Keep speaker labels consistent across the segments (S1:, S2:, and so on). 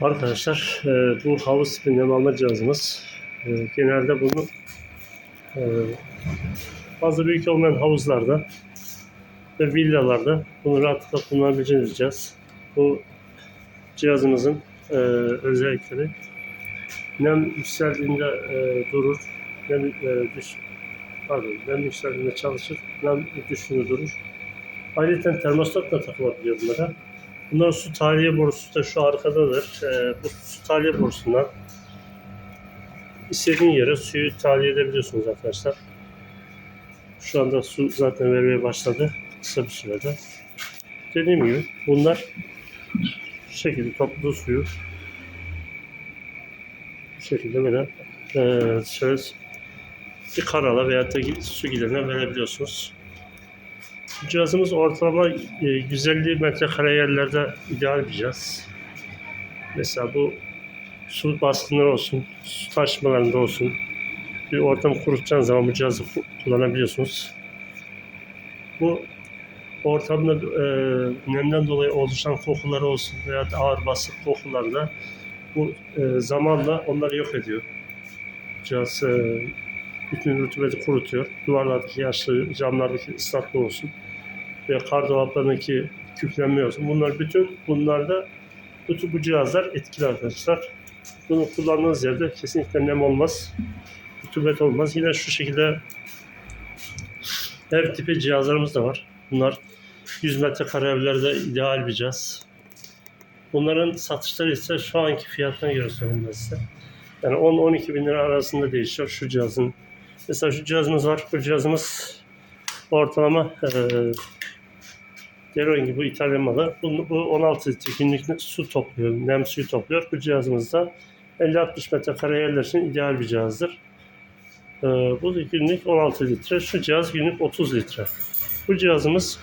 S1: Arkadaşlar e, bu havuz alma cihazımız e, genelde bunu e, fazla büyük olmayan havuzlarda ve villalarda bunu rahatlıkla kullanabileceğiniz cihaz. Bu cihazımızın e, özellikleri nem yükseldiğinde e, durur, nem e, düş, pardon, nem yükseldiğinde çalışır, nem düştüğünde durur. Ayrıca termostat da takılabiliyor bunlara. Bunların su tahliye borusu da şu arkadadır. Ee, bu su tahliye borusundan istediğin yere suyu tahliye edebiliyorsunuz arkadaşlar. Şu anda su zaten vermeye başladı kısa bir sürede. Dediğim gibi bunlar şu şekilde topladığı suyu bu şekilde böyle e, şöyle bir kanala veya da su giderine verebiliyorsunuz. Cihazımız ortalama e, 150 metrekare yerlerde ideal bir cihaz. Mesela bu su baskınları olsun, su taşmalarında olsun. Bir ortam kurutacağınız zaman bu cihazı ku- kullanabiliyorsunuz. Bu ortamda e, nemden dolayı oluşan kokuları olsun veya ağır basık kokuları da bu e, zamanla onları yok ediyor. Cihaz e, bütün rutubeti kurutuyor. Duvarlardaki yaşlı camlardaki ıslatma olsun ve kar dolaplarındaki küflenme olsun. Bunlar bütün bunlarda bütün bu cihazlar etkili arkadaşlar. Bunu kullandığınız yerde kesinlikle nem olmaz. Rutubet olmaz. Yine şu şekilde ev tipi cihazlarımız da var. Bunlar 100 metrekare evlerde ideal bir cihaz. Bunların satışları ise şu anki fiyatına göre söyleyeyim size. Yani 10-12 bin lira arasında değişiyor şu cihazın. Mesela şu cihazımız var. Bu cihazımız ortalama eee Deron gibi bu İtalyan malı. Bu, bu 16 litre günlük su topluyor, nem suyu topluyor. Bu cihazımızda 50-60 metrekare yerler için ideal bir cihazdır. Ee, bu günlük 16 litre. Şu cihaz günlük 30 litre. Bu cihazımız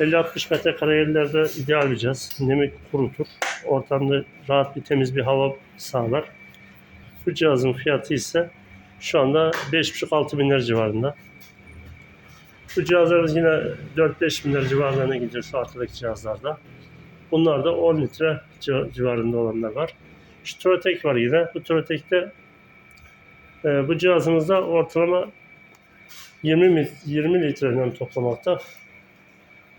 S1: 50-60 metrekare yerlerde ideal bir cihaz. Nemi kurutur. Ortamda rahat bir temiz bir hava sağlar. Bu cihazın fiyatı ise şu anda 5,5-6 bin lira civarında. Bu cihazlarımız yine 4-5 bin lira civarlarına gidiyor şu arkadaki cihazlarda. Bunlar da 10 litre ci- civarında olanlar var. Şu Trotek var yine. Bu Trotek'te e, bu cihazımızda ortalama 20, mi- 20 litre nem toplamakta.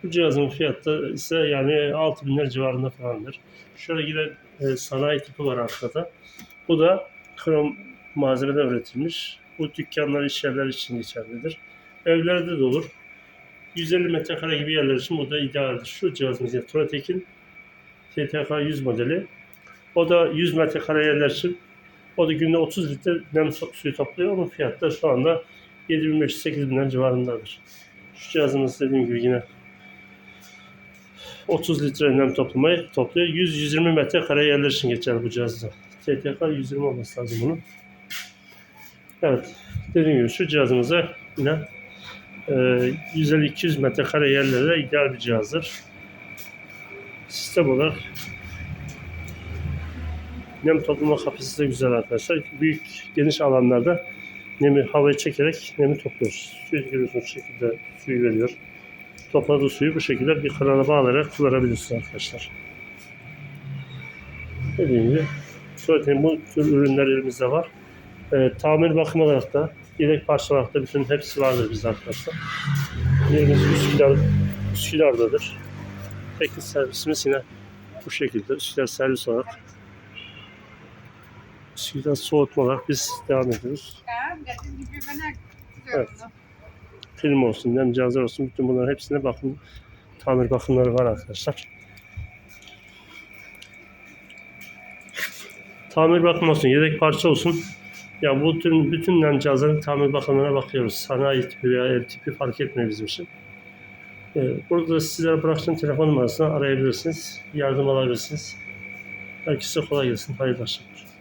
S1: Bu cihazın fiyatı ise yani 6 bin lira civarında falandır. Şöyle yine e, sanayi tipi var arkada. Bu da krom malzemeden üretilmiş. Bu dükkanlar, iş yerleri için geçerlidir. Evlerde de olur. 150 metrekare gibi yerler için bu da idealdir. Şu cihazımız yani Trotek'in TTK 100 modeli. O da 100 metrekare yerler için o da günde 30 litre nem su- suyu topluyor. Onun fiyatı da şu anda 7500-8000 lira civarındadır. Şu cihazımız dediğim gibi yine 30 litre nem toplamayı topluyor. 100-120 metrekare yerler için geçer bu cihazda. TTK 120 olması lazım bunun. Evet. Dediğim gibi şu cihazımıza yine e, 150-200 metrekare yerlere ideal bir cihazdır. Sistem olarak nem toplama kapasitesi de güzel arkadaşlar. Büyük geniş alanlarda nemi havaya çekerek nemi topluyoruz. Suyu görüyorsunuz şekilde suyu veriyor. Topladığı suyu bu şekilde bir kanala bağlayarak kullanabilirsiniz arkadaşlar. Dediğim gibi zaten bu tür ürünler elimizde var. E, tamir bakım olarak da yedek parça olarak da bütün hepsi vardır bizde arkadaşlar. Yerimiz Üsküdar, Üsküdar'dadır. Teknik servisimiz yine bu şekilde Üsküdar servis olarak Üsküdar soğutma olarak biz devam ediyoruz. Evet. Film olsun, nem cihazlar olsun bütün bunların hepsine bakım, tamir bakımları var arkadaşlar. Tamir bakım olsun, yedek parça olsun. Ya bu tüm bütün nem cihazların tamir bakımlarına bakıyoruz. Sanayi tipi veya ev tipi fark etmiyor bizim için. Ee, burada sizlere bıraktığım telefon numarasını arayabilirsiniz. Yardım alabilirsiniz. Herkese kolay gelsin. Hayırlı akşamlar.